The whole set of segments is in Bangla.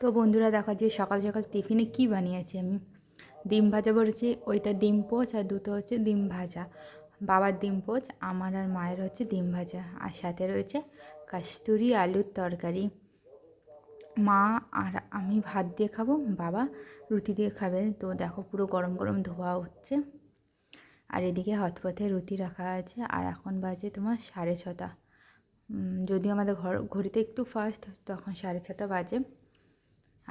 তো বন্ধুরা দেখো যে সকাল সকাল টিফিনে কি বানিয়েছি আমি? ডিম ভাজা বলেছি, ওইটা ডিম পোচ আর দুটো হচ্ছে ডিম ভাজা। বাবার ডিম পোচ, আমার আর মায়ের হচ্ছে ডিম ভাজা। আর সাথে রয়েছে কাস্তুরি আলুর তরকারি। মা আর আমি ভাত দিয়ে খাব, বাবা রুটি দিয়ে খাবে। তো দেখো পুরো গরম গরম ধোয়া হচ্ছে। আর এদিকে হটপথে রুটি রাখা আছে। আর এখন বাজে তোমার সাড়ে ছটা। যদিও আমাদের ঘর, ঘড়িতে একটু ফার্স্ট তখন সাড়ে ছটা বাজে।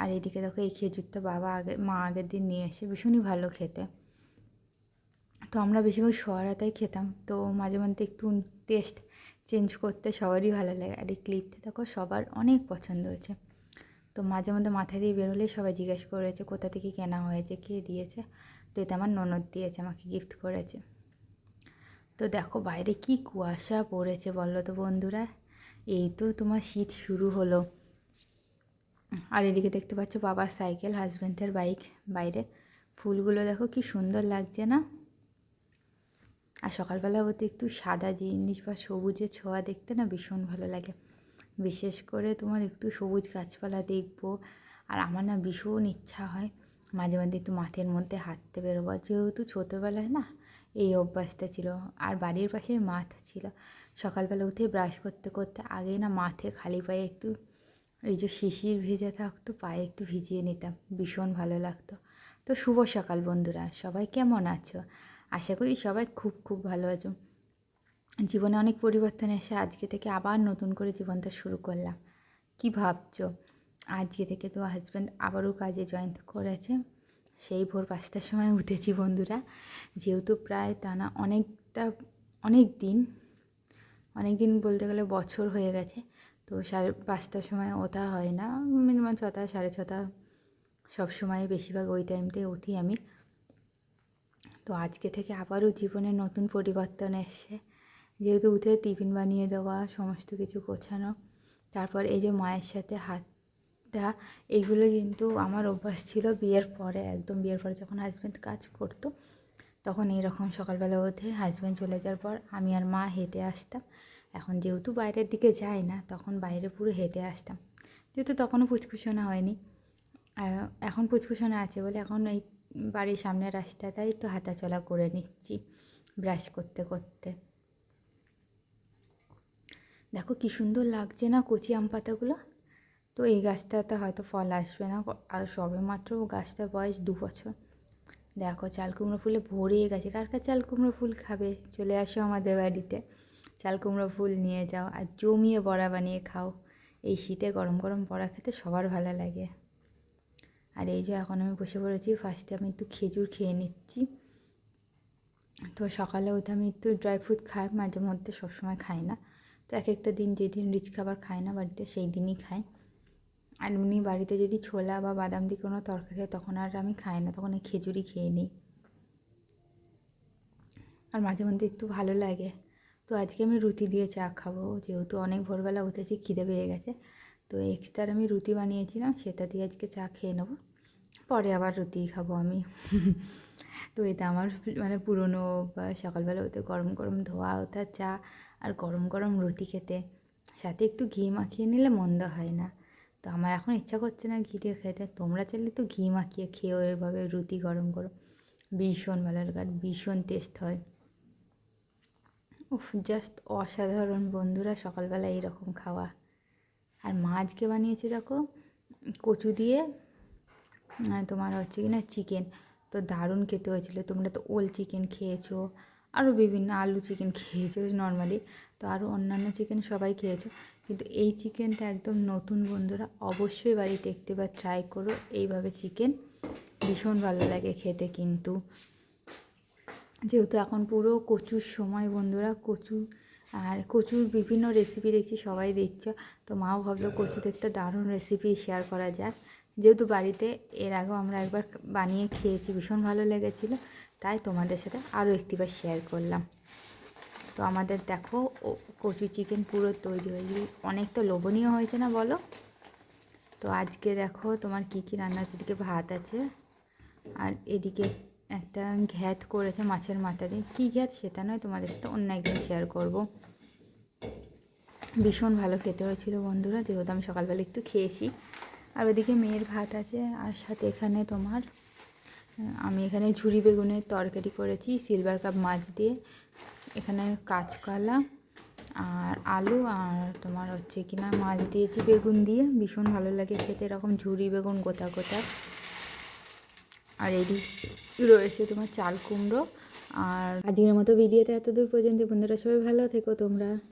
আর এদিকে দেখো এই খেজুরটা বাবা আগে, মা আগের দিন নিয়ে এসে ভীষণই ভালো খেতে। তো আমরা বেশিরভাগ শহরাতেই খেতাম। তো মাঝে মধ্যে একটু টেস্ট চেঞ্জ করতে সবারই ভালো লাগে। আর এই ক্লিপটা দেখো সবার অনেক পছন্দ হয়েছে। তো মাঝে মধ্যে মাথা দিয়ে বেরোলে সবাই জিজ্ঞেস করেছে, কোথা থেকে কেনা হয়েছে, কে দিয়েছে? তো এটা আমার ননদ দিয়েছে, আমাকে গিফট করেছে। তো দেখো বাইরে কি কুয়াশা পড়েছে বলো তো বন্ধুরা। এই তো তোমার শীত শুরু হলো। আর এদিকে দেখতে পাচ্ছ বাবার সাইকেল হাজব্যান্ডের বাইক বাইরে। ফুলগুলো দেখো কি সুন্দর লাগছে না? আর সকালবেলা হতে একটু সাদা জিনিস বা সবুজে ছোঁয়া দেখতে না ভীষণ ভালো লাগে। বিশেষ করে তোমার একটু সবুজ গাছপালা দেখব, আর আমার না ভীষণ ইচ্ছা হয় মাঝে মাঝে একটু মাঠের মধ্যে হাঁটতে বেরোবো। যেহেতু ছোটোবেলায় না এই অভ্যাসটা ছিল, আর বাড়ির পাশে মাঠ ছিল। সকালবেলা উঠে ব্রাশ করতে করতে আগে না মাঠে খালি পায়ে একটু এই যে শিশির ভেজা থাকতো, পায়ে একটু ভিজিয়ে নিতাম, ভীষণ ভালো লাগতো। তো শুভ সকাল বন্ধুরা, সবাই কেমন আছো? আশা করি সবাই খুব খুব ভালো আছো। জীবনে অনেক পরিবর্তন এসে আজকে থেকে আবার নতুন করে জীবনটা শুরু করলাম। কি ভাবছ? আজকে থেকে তো হাজব্যান্ড আবারও কাজে জয়েন করেছে। সেই ভোর পাঁচটার সময় উঠেছি বন্ধুরা। যেহেতু প্রায় টানা অনেকটা, অনেক দিন অনেক দিন বলতে গেলে বছর হয়ে গেছে। তো সাড়ে পাঁচটার সময় ওঠা হয় না। মিনিমাম ছটা, সাড়ে ছটা সব সময় বেশিরভাগ ওই টাইমতে উঠি আমি। তো আজকে থেকে আবারও জীবনে নতুন পরিবর্তন এসছে। যেহেতু উঠে টিফিন বানিয়ে দেওয়া, সমস্ত কিছু গোছানো, তারপর এই যে মায়ের সাথে হাতটা এইগুলো কিন্তু আমার অভ্যাস ছিল বিয়ের পরে, একদম বিয়ের পরে যখন হাজব্যান্ড কাজ করতো, তখন এইরকম সকালবেলা উঠে হাজব্যান্ড চলে যাওয়ার পর আমি আর মা হেঁটে আসতাম। এখন যেহেতু বাইরের দিকে যাই না, তখন বাইরে পুরো হেঁটে আসতাম। যেহেতু তখনও পুচকুশোনা হয়নি। এখন পুচকুশোনা আছে বলে এখন এই বাড়ির সামনের রাস্তাটাই তো হাঁটাচলা করে নিচ্ছি ব্রাশ করতে করতে। দেখো কি সুন্দর লাগছে না কচি আম পাতাগুলো? তো এই গাছটাতে হয়তো ফল আসবে না, আর সবে মাত্র গাছটার বয়স দু বছর। দেখো চাল কুমড়ো ফুলে ভরে গেছে। কার কার চাল কুমড়ো ফুল খাবে? চলে আসো আমাদের বাড়িতে। চাল কুমড়ো ফুল নিয়ে যাও আর জমিয়ে বড়া বানিয়ে খাও। এই শীতে গরম গরম বড়া খেতে সবার ভালো লাগে। আর এই যে এখন আমি বসে পড়েছি ফার্স্টে আমি একটু খেজুর খেয়ে নিচ্ছি। তো সকালে উঠে আমি একটু ড্রাই ফ্রুট খাই, মাঝে মধ্যে সবসময় খাই না। তো এক একটা দিন যেদিন রিচ খাবার খাই না বাড়িতে, সেই দিনই খাই। আর এমনি বাড়িতে যদি ছোলা বা বাদাম দিয়ে কোনো তরকারি তখন আর আমি খাই না, তখন এই খেজুরই খেয়ে নিই। আর মাঝে মধ্যে একটু ভালো লাগে। তো আজকে আমি রুটি দিয়ে চা খাব। যেহেতু অনেক ভোরবেলা উঠেছি, খিদে পেয়ে গেছে। তো এক্সট্রা আমি রুটি বানিয়েছিলাম, সেটা দিয়ে আজকে চা খেয়ে নেব। পরে আবার রুটি খাব আমি। তো এটা আমার মানে পুরনো বা সকালবেলা উঠে গরম গরম ধোয়া ওঠা চা আর গরম গরম রুটি খেতে। সাথে একটু ঘি মাখিয়ে নিলে মন্দ হয় না। তো আমার এখন ইচ্ছা করছে না ঘি দিয়ে খেতে। তোমরা চাইলে তো ঘি মাখিয়ে খেয়েও এভাবে রুটি গরম গরম ভীষণ ভালো লাগে আর ভীষণ টেস্ট হয়। উফ জাস্ট অসাধারণ বন্ধুরা, সকালবেলা এইরকম খাওয়া। আর মাছকে বানিয়েছে, দেখো, কচু দিয়ে তোমার হচ্ছে কি না চিকেন তো দারুণ খেতে হয়েছিলো। তোমরা তো ওল চিকেন খেয়েছো আরও বিভিন্ন আলু চিকেন খেয়েছো নর্মালি তো আরও অন্যান্য চিকেন সবাই খেয়েছো। কিন্তু এই চিকেনটা একদম নতুন বন্ধুরা, অবশ্যই বাড়িতে একটিবার ট্রাই করো। এইভাবে চিকেন ভীষণ ভালো লাগে খেতে কিন্তু। যেহেতু এখন পুরো কচুর সময় বন্ধুরা কচু আর কচুর বিভিন্ন রেসিপি দেখছি সবাই দিচ্ছ তো মাও ভাবলো কচুর একটা দারুণ রেসিপি শেয়ার করা যাক। যেহেতু বাড়িতে এর আগেও আমরা একবার বানিয়ে খেয়েছি ভীষণ ভালো লেগেছিলো তাই তোমাদের সাথে আরও একটিবার শেয়ার করলাম। তো আমাদের দেখো ও কচু চিকেন পুরো তৈরি হয়ে গিয়ে অনেকটা লোভনীয় হয়েছে না বলো? তো আজকে দেখো তোমার কী কী রান্না আছে এদিকে ভাত আছে? আর এদিকে একটা ঘ্যাট করেছে মাছের মাথা দিয়ে। কী ঘ্যাট? সেটা নয়, তোমাদের সাথে অন্য একদিন শেয়ার করব। ভীষণ ভালো খেতে হয়েছিল বন্ধুরা, যেহেতু আমি সকালবেলা একটু খেয়েছি। আর ওদিকে মেয়ের ভাত আছে, আর সাথে এখানে তোমার আমি এখানে ঝুড়ি বেগুনের তরকারি করেছি সিলভার কাপ মাছ দিয়ে। এখানে কাঁচকলা আর আলু আর তোমার হচ্ছে কিনা মাছ দিয়েছি বেগুন দিয়ে। ভীষণ ভালো লাগে খেতে, এরকম ঝুড়ি বেগুন গোটা গোটা। আর এদিক রয়েছে তোমার চাল কুমড়ো। আর আজকের মতো ভিডিওতে এতদূর পর্যন্ত বন্ধুরা সবাই ভালো থেকো তোমরা।